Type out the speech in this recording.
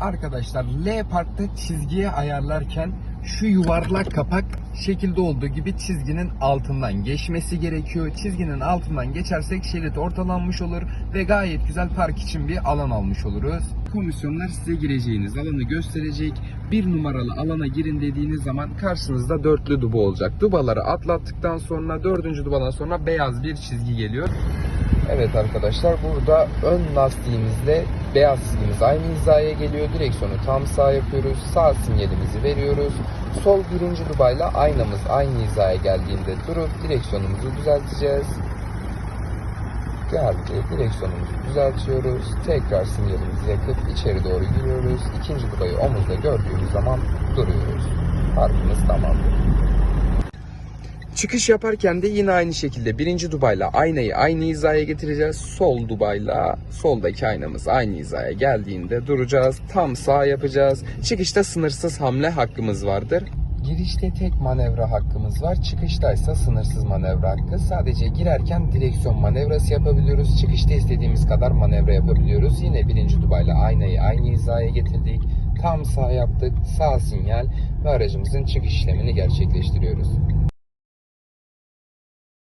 Arkadaşlar L parkta çizgiye ayarlarken şu yuvarlak kapak şekilde olduğu gibi çizginin altından geçmesi gerekiyor. Çizginin altından geçersek şerit ortalanmış olur ve gayet güzel park için bir alan almış oluruz. Komisyonlar size gireceğiniz alanı gösterecek. Bir numaralı alana girin dediğiniz zaman karşınızda dörtlü duba olacak. Dubaları atlattıktan sonra dördüncü dubadan sonra beyaz bir çizgi geliyor. Evet arkadaşlar burada ön lastiğimizle beyaz çizgimiz aynı hizaya geliyor. Direksiyonu tam sağ yapıyoruz. Sağ sinyalimizi veriyoruz. Sol birinci dubayla aynamız aynı hizaya geldiğinde durup direksiyonumuzu düzelteceğiz. Geldi. Direksiyonumuzu düzeltiyoruz. Tekrar sinyalimizi yakıp içeri doğru giriyoruz. İkinci dubayı omuzda gördüğümüz zaman duruyoruz. Parkımız tamamdır. Çıkış yaparken de yine aynı şekilde birinci dubayla aynayı aynı hizaya getireceğiz. Sol dubayla soldaki aynamız aynı hizaya geldiğinde duracağız. Tam sağ yapacağız. Çıkışta sınırsız hamle hakkımız vardır. Girişte tek manevra hakkımız var. Çıkışta ise sınırsız manevra hakkı. Sadece girerken direksiyon manevrası yapabiliyoruz. Çıkışta istediğimiz kadar manevra yapabiliyoruz. Yine birinci dubayla aynayı aynı hizaya getirdik. Tam sağ yaptık. Sağ sinyal ve aracımızın çıkış işlemini gerçekleştiriyoruz.